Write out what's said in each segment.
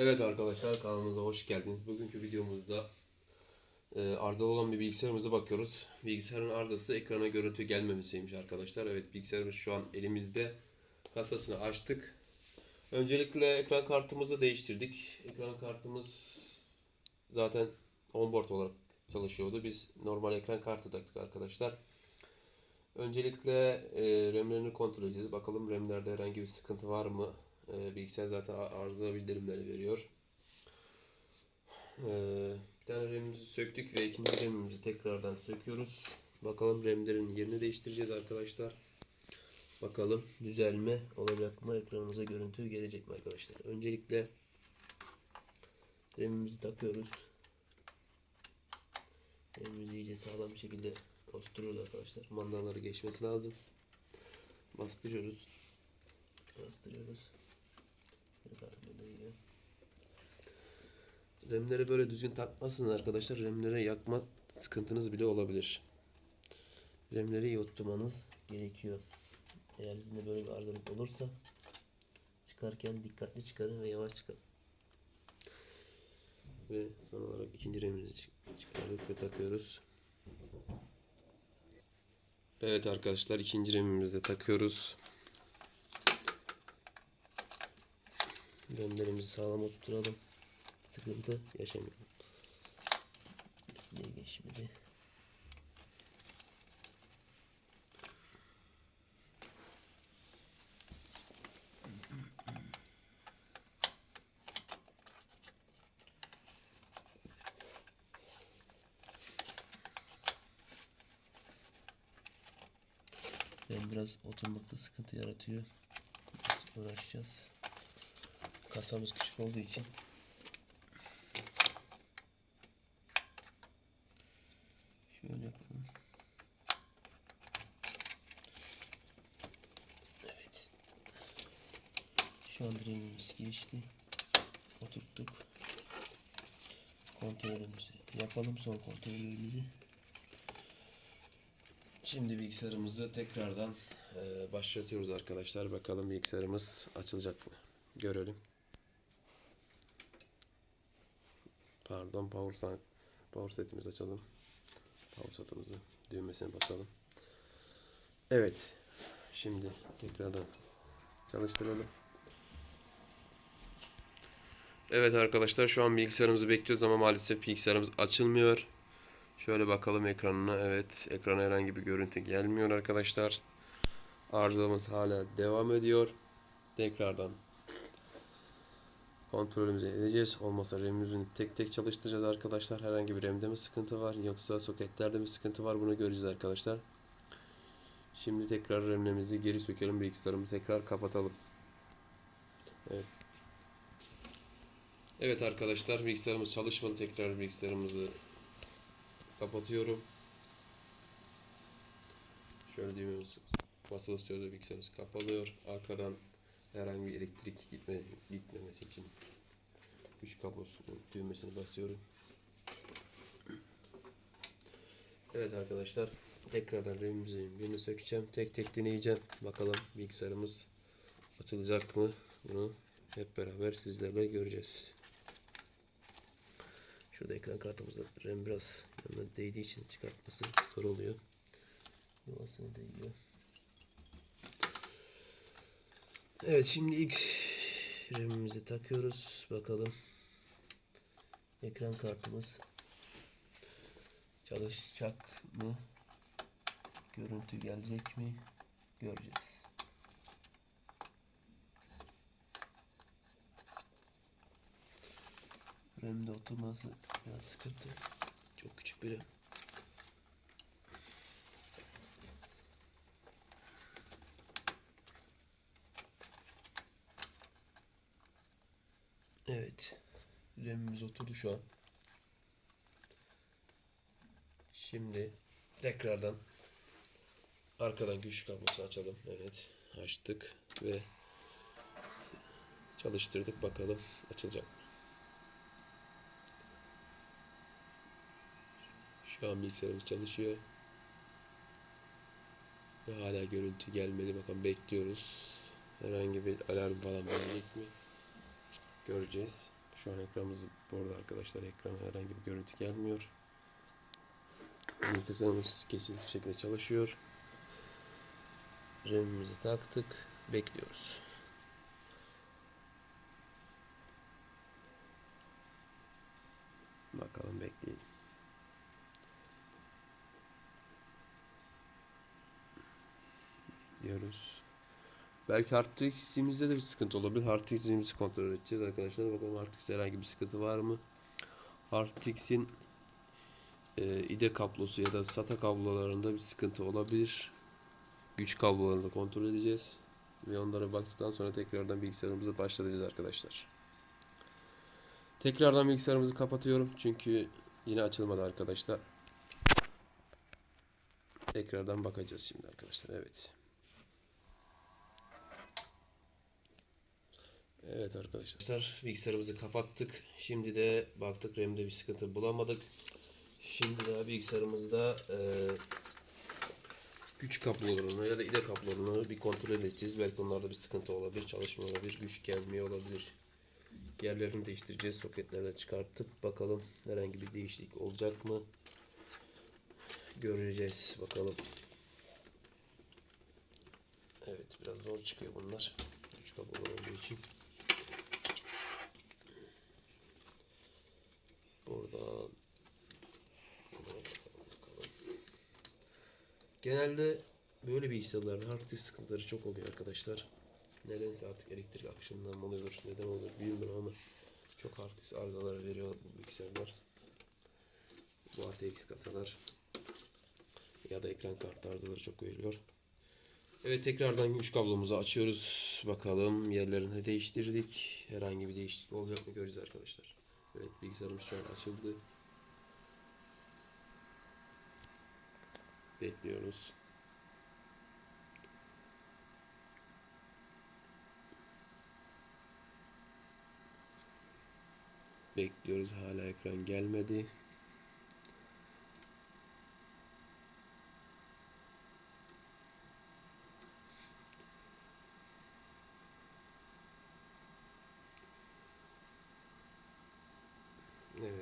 Evet arkadaşlar kanalımıza hoş geldiniz. Bugünkü videomuzda e, arızalı olan bir bilgisayarımıza bakıyoruz. Bilgisayarın arızası ekrana görüntü gelmemesiymiş arkadaşlar. Evet bilgisayarımız şu an elimizde. Kasasını açtık. Öncelikle ekran kartımızı değiştirdik. Ekran kartımız zaten onboard olarak çalışıyordu. Biz normal ekran kartı taktık arkadaşlar. Öncelikle e, RAM'lerini kontrol edeceğiz. Bakalım RAM'lerde herhangi bir sıkıntı var mı? E, bilgisayar zaten arıza bildirimleri veriyor. E, bir tane RAM'imizi söktük ve ikinci RAM'imizi tekrardan söküyoruz. Bakalım RAM'lerin yerini değiştireceğiz arkadaşlar. Bakalım düzelme olacak mı? Ekranımıza görüntü gelecek mi arkadaşlar? Öncelikle RAM'imizi takıyoruz. RAM'imizi iyice sağlam bir şekilde oturtuyoruz arkadaşlar. Mandaları geçmesi lazım. Bastırıyoruz. Bastırıyoruz. İyi. RAM'leri böyle düzgün takmazsınız arkadaşlar. RAM'lere yakma sıkıntınız bile olabilir. RAM'leri iyi oturtmanız gerekiyor. Eğer sizin böyle bir arızalık olursa çıkarken dikkatli çıkarın ve yavaş çıkarın. Ve son olarak ikinci RAM'imizi çık- çıkardık ve takıyoruz. Evet arkadaşlar ikinci RAM'imizi de takıyoruz. RAM'lerimizi sağlam oturtalım. Sıkıntı yaşamayalım. Niye geçmedi? Ben biraz oturmakta sıkıntı yaratıyor. Biraz uğraşacağız. Kasamız küçük olduğu için. Şöyle yapalım. Evet. Şu an direğimiz geçti. Oturttuk. Kontrolümüzü yapalım. Son kontrollerimizi. Şimdi bilgisayarımızı tekrardan e, başlatıyoruz arkadaşlar. Bakalım bilgisayarımız açılacak mı? Görelim. Pardon power, set, power setimizi açalım. Power setimizi düğmesine basalım. Evet. Şimdi tekrardan çalıştıralım. Evet arkadaşlar şu an bilgisayarımızı bekliyoruz ama maalesef bilgisayarımız açılmıyor. Şöyle bakalım ekranına. Evet, ekrana herhangi bir görüntü gelmiyor arkadaşlar. Arızamız hala devam ediyor. Tekrardan kontrolümüzü edeceğiz. Olmazsa RAM'imizi tek tek çalıştıracağız arkadaşlar. Herhangi bir RAM'de mi sıkıntı var yoksa soketlerde mi sıkıntı var bunu göreceğiz arkadaşlar. Şimdi tekrar RAM'lerimizi geri sökelim. Bilgisayarımızı tekrar kapatalım. Evet. Evet arkadaşlar bilgisayarımız çalışmadı. Tekrar bilgisayarımızı kapatıyorum. Şöyle düğmemiz basılı sürede bilgisayarımız kapalıyor. Arkadan herhangi bir elektrik gitme, gitmemesi için güç kablosunun düğmesini basıyorum. Evet arkadaşlar tekrardan RAM'imizin birini sökeceğim. Tek tek deneyeceğim. Bakalım bilgisayarımız açılacak mı? Bunu hep beraber sizlerle göreceğiz. Şurada ekran kartımızda RAM biraz yanına değdiği için çıkartması zor oluyor. Yuvasına değiyor. Evet şimdi ilk RAM'imizi takıyoruz. Bakalım. Ekran kartımız çalışacak mı? Görüntü gelecek mi? Göreceğiz. RAM'de oturması biraz sıkıntı. Çok küçük bir RAM. Evet. RAM'imiz oturdu şu an. Şimdi tekrardan arkadan güç kablosunu açalım. Evet. Açtık ve çalıştırdık. Bakalım açılacak mı? Şu an bilgisayarımız çalışıyor. Ve hala görüntü gelmedi. Bakın bekliyoruz. Herhangi bir alarm falan gelecek mi? Göreceğiz. Şu an ekranımız burada arkadaşlar. Ekrana herhangi bir görüntü gelmiyor. Bilgisayarımız kesintisiz bir şekilde çalışıyor. RAM'imizi taktık. Bekliyoruz. Bakalım bekleyelim. Diyoruz. Belki hard diskimizde de bir sıkıntı olabilir. Hard diskimizi kontrol edeceğiz arkadaşlar. Bakalım hard herhangi bir sıkıntı var mı? Hard e, ide kablosu ya da SATA kablolarında bir sıkıntı olabilir. Güç kablolarını da kontrol edeceğiz. Ve onlara baktıktan sonra tekrardan bilgisayarımıza başlatacağız arkadaşlar. Tekrardan bilgisayarımızı kapatıyorum. Çünkü yine açılmadı arkadaşlar. Tekrardan bakacağız şimdi arkadaşlar. Evet. Evet arkadaşlar bilgisayarımızı kapattık. Şimdi de baktık RAM'de bir sıkıntı bulamadık. Şimdi de bilgisayarımızda e, güç kablolarını ya da ide kablolarını bir kontrol edeceğiz. Belki onlarda bir sıkıntı olabilir, çalışma olabilir, güç gelmiyor olabilir. Yerlerini değiştireceğiz. Soketlerden çıkartıp bakalım herhangi bir değişiklik olacak mı? Göreceğiz bakalım. Evet biraz zor çıkıyor bunlar. Güç kabloları olduğu için. Buradan. Genelde böyle bilgisayarlarda hard disk sıkıntıları çok oluyor arkadaşlar. Nedense artık elektrik akışından mı oluyordur, neden olur bilmiyorum ama çok hard disk arızaları veriyor bu bilgisayarlar. Bu ATX kasalar ya da ekran kartı arızaları çok veriyor. Evet tekrardan güç kablomuzu açıyoruz. Bakalım yerlerini değiştirdik. Herhangi bir değişiklik olacak mı göreceğiz arkadaşlar. Evet bilgisayarımız şu an açıldı. Bekliyoruz. Bekliyoruz hala ekran gelmedi.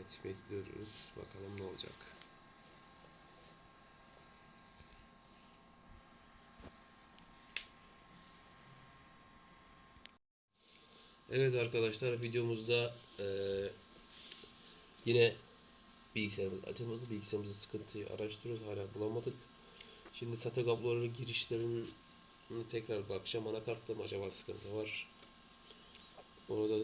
Evet bekliyoruz. Bakalım ne olacak. Evet arkadaşlar videomuzda eee, yine bilgisayarımız açılmadı. Bilgisayarımızın sıkıntıyı araştırıyoruz. Hala bulamadık. Şimdi SATA kabloları girişlerinin tekrar bakacağım. Anakartta mı acaba sıkıntı var? Orada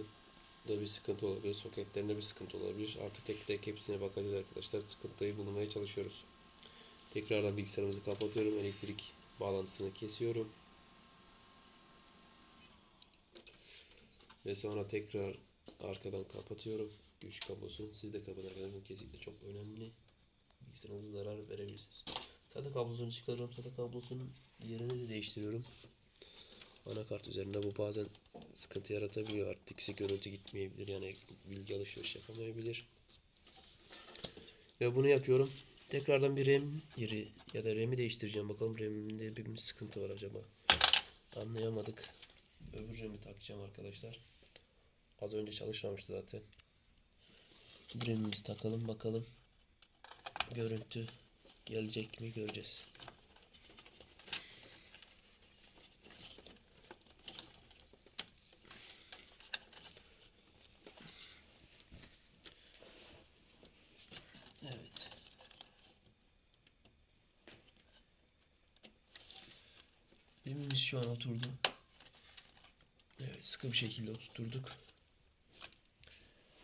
da bir sıkıntı olabilir. Soketlerinde bir sıkıntı olabilir. Artık tek tek hepsine bakacağız arkadaşlar. Sıkıntıyı bulmaya çalışıyoruz. Tekrardan bilgisayarımızı kapatıyorum. Elektrik bağlantısını kesiyorum. Ve sonra tekrar arkadan kapatıyorum. Güç kablosunu siz de kapatın arkadaşlar. Kesinlikle çok önemli. Bilgisayarınıza zarar verebilirsiniz. SATA kablosunu çıkarıyorum. SATA kablosunun yerini de değiştiriyorum. Anakart üzerinde bu bazen sıkıntı yaratabiliyor. Artık görüntü gitmeyebilir. Yani bilgi alışveriş yapamayabilir. Ve bunu yapıyorum. Tekrardan bir RAM yeri ya da RAM'i değiştireceğim. Bakalım RAM'de bir sıkıntı var acaba. Anlayamadık. Öbür RAM'i takacağım arkadaşlar. Az önce çalışmamıştı zaten. RAM'imizi takalım bakalım. Görüntü gelecek mi göreceğiz. Evet. Demimiz şu an oturdu. Evet sıkı bir şekilde oturturduk.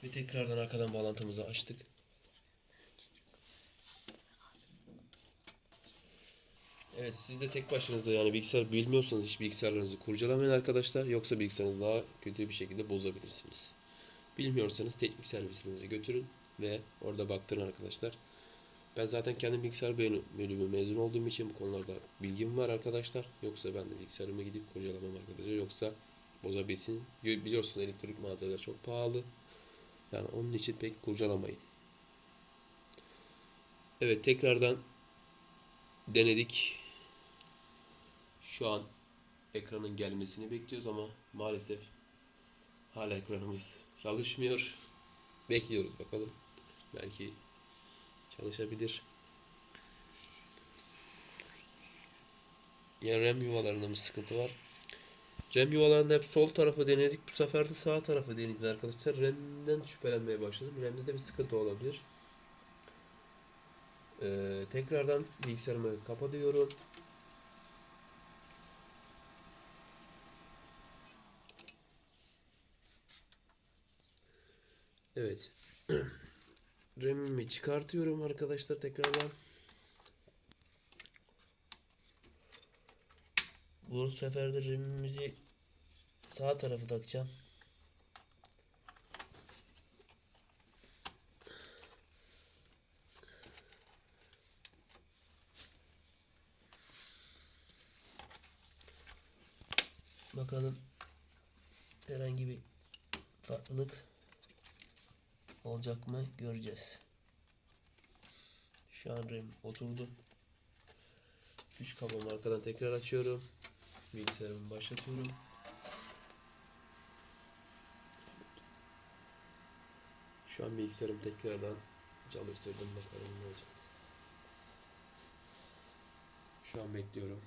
Ve tekrardan arkadan bağlantımızı açtık. Evet siz de tek başınıza yani bilgisayar bilmiyorsanız hiç bilgisayarlarınızı kurcalamayın arkadaşlar. Yoksa bilgisayarınızı daha kötü bir şekilde bozabilirsiniz. Bilmiyorsanız teknik servisinize götürün ve orada baktırın arkadaşlar. Ben zaten kendi bilgisayar bölümü mezun olduğum için bu konularda bilgim var arkadaşlar. Yoksa ben de bilgisayarıma gidip kurcalamam arkadaşlar. Yoksa bozabilirsin. Biliyorsunuz elektronik malzemeler çok pahalı. Yani onun için pek kurcalamayın. Evet tekrardan denedik. Şu an ekranın gelmesini bekliyoruz ama maalesef hala ekranımız çalışmıyor. Bekliyoruz bakalım. Belki çalışabilir. Yani RAM yuvalarında bir sıkıntı var. RAM yuvalarında hep sol tarafı denedik. Bu sefer de sağ tarafı deneyeceğiz arkadaşlar. RAM'den şüphelenmeye başladım. RAM'de de bir sıkıntı olabilir. Ee, tekrardan bilgisayarımı kapatıyorum. Evet. RAM'imi çıkartıyorum arkadaşlar tekrardan. Bu sefer de RAM'imizi sağ tarafı takacağım. Bakalım herhangi bir farklılık olacak mı göreceğiz. Şu an RAM oturdu. Güç kablomu arkadan tekrar açıyorum. Bilgisayarımı başlatıyorum. Şu an bilgisayarımı tekrardan çalıştırdım bakalım ne olacak. Şu an bekliyorum.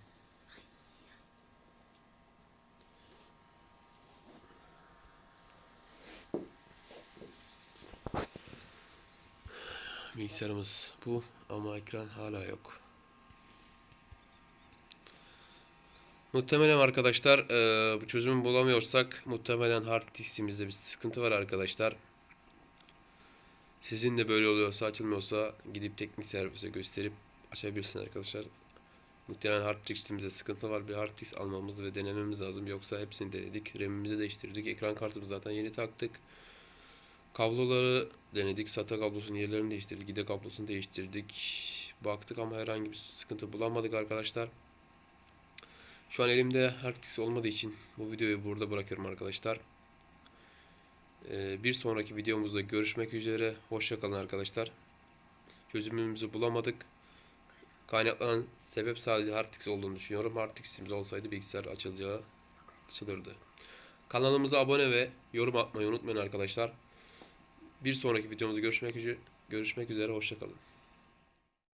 Bilgisayarımız bu ama ekran hala yok. Muhtemelen arkadaşlar eee, bu çözümü bulamıyorsak muhtemelen hard diskimizde bir sıkıntı var arkadaşlar. Sizin de böyle oluyorsa açılmıyorsa gidip teknik servise gösterip açabilirsiniz arkadaşlar. Muhtemelen hard diskimizde sıkıntı var. Bir hard disk almamız ve denememiz lazım. Yoksa hepsini denedik. RAM'imizi değiştirdik. Ekran kartımızı zaten yeni taktık. Kabloları denedik. SATA kablosunun yerlerini değiştirdik. Gide kablosunu değiştirdik. Baktık ama herhangi bir sıkıntı bulamadık arkadaşlar. Şu an elimde disk olmadığı için bu videoyu burada bırakıyorum arkadaşlar. Ee, bir sonraki videomuzda görüşmek üzere. Hoşça kalın arkadaşlar. Çözümümüzü bulamadık. Kaynaklanan sebep sadece disk olduğunu düşünüyorum. Hard diskimiz olsaydı bilgisayar açılacağı açılırdı. Kanalımıza abone ve yorum atmayı unutmayın arkadaşlar. Bir sonraki videomuzda görüşmek üzere. Görüşmek üzere. Hoşça kalın.